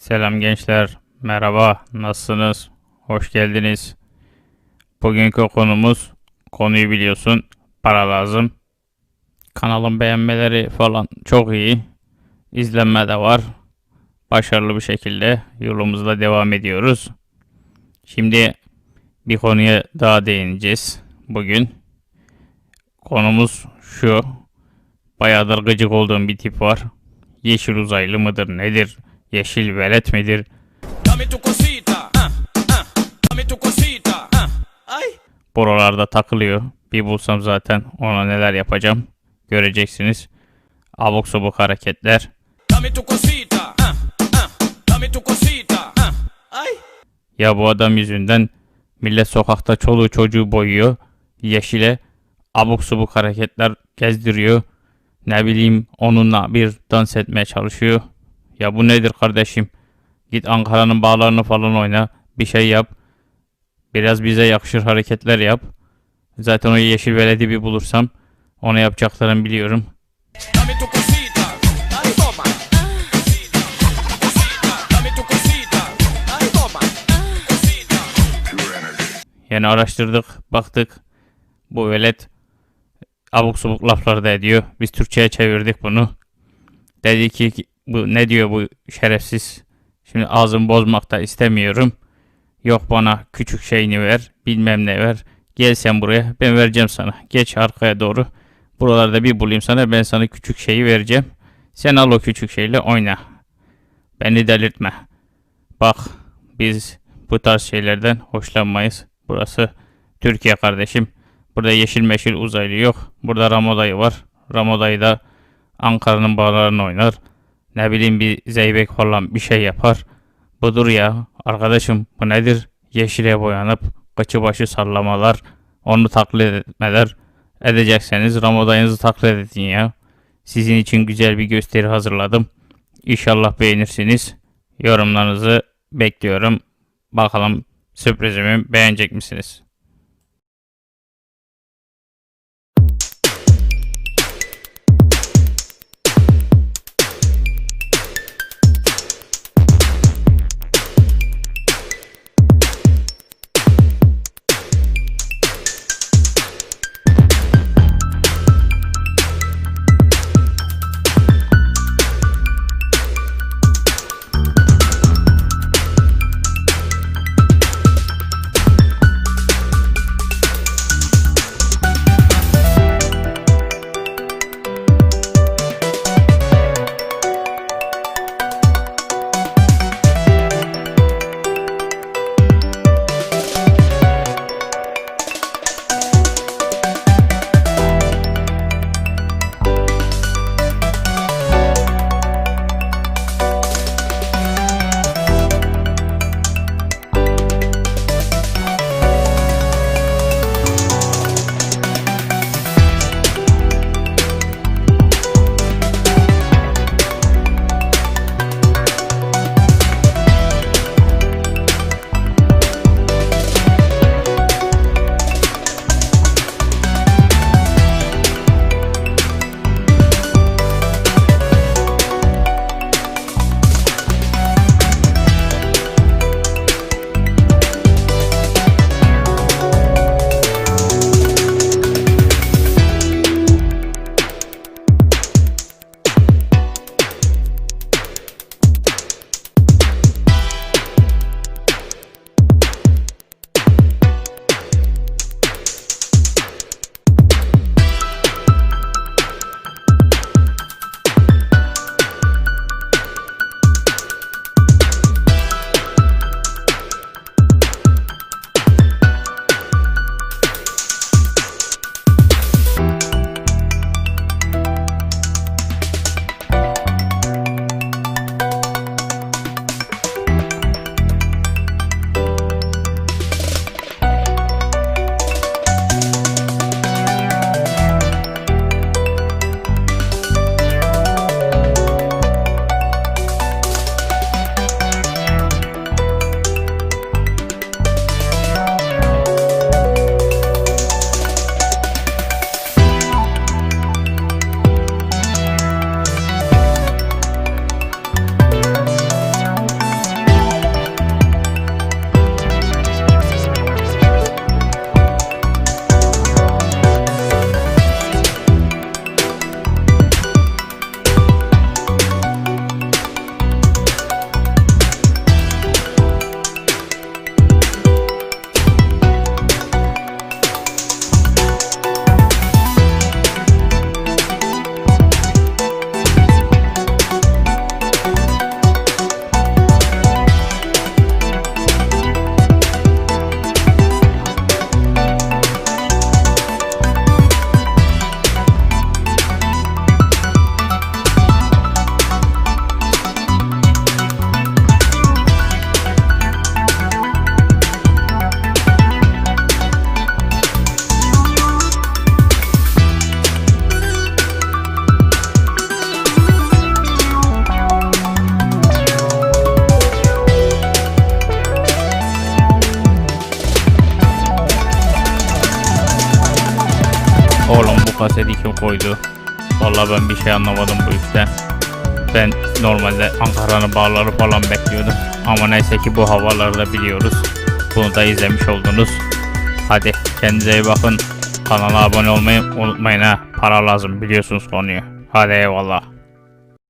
Selam gençler. Merhaba. Nasılsınız? Hoş geldiniz. Bugünkü konumuz konuyu biliyorsun. Para lazım. Kanalın beğenmeleri falan çok iyi. İzlenme de var. Başarılı bir şekilde yolumuzda devam ediyoruz. Şimdi bir konuya daha değineceğiz bugün. Konumuz şu. Bayağıdır gıcık olduğum bir tip var. Yeşil uzaylı mıdır nedir? Yeşil velet midir? Ah, ah. Ah. Ay. Buralarda takılıyor. Bir bulsam zaten ona neler yapacağım. Göreceksiniz. Abuk subuk hareketler. Ah, ah. Ah. Ya bu adam yüzünden millet sokakta çoluğu çocuğu boyuyor. Yeşile abuk subuk hareketler gezdiriyor. Ne bileyim onunla bir dans etmeye çalışıyor. Ya bu nedir kardeşim? Git Ankara'nın bağlarını falan oyna. Bir şey yap. Biraz bize yakışır hareketler yap. Zaten o yeşil veledi bir bulursam onu yapacaklarını biliyorum. Yani araştırdık, baktık. Bu velet abuk subuk laflar da ediyor. Biz Türkçe'ye çevirdik bunu. Dedi ki, bu ne diyor bu şerefsiz. Şimdi ağzımı bozmak da istemiyorum. Yok bana küçük şeyini ver, bilmem ne ver. Gel sen buraya, ben vereceğim sana. Geç arkaya doğru. Buralarda bir bulayım sana, ben sana küçük şeyi vereceğim. Sen al o küçük şeyle oyna. Beni delirtme. Bak, biz bu tarz şeylerden hoşlanmayız. Burası Türkiye kardeşim. Burada yeşil meşil uzaylı yok. Burada Ramodayı var. Ramodayı da Ankara'nın bağlarını oynar. Ne bileyim bir zeybek falan bir şey yapar. Budur ya. Arkadaşım bu nedir? Yeşile boyanıp kıçı başı sallamalar. Onu taklit etmeler. Edecekseniz Ramodayınızı taklit edin ya. Sizin için güzel bir gösteri hazırladım. İnşallah beğenirsiniz. Yorumlarınızı bekliyorum. Bakalım sürprizimi beğenecek misiniz? Oğlum bu kaseti kim koydu? Vallahi ben bir şey anlamadım bu işten. Ben normalde Ankara'nın bağları falan bekliyordum. Ama neyse ki bu havalarda biliyoruz. Bunu da izlemiş oldunuz. Hadi kendinize iyi bakın. Kanala abone olmayı unutmayın ha. Para lazım biliyorsunuz konuyu. Hadi eyvallah.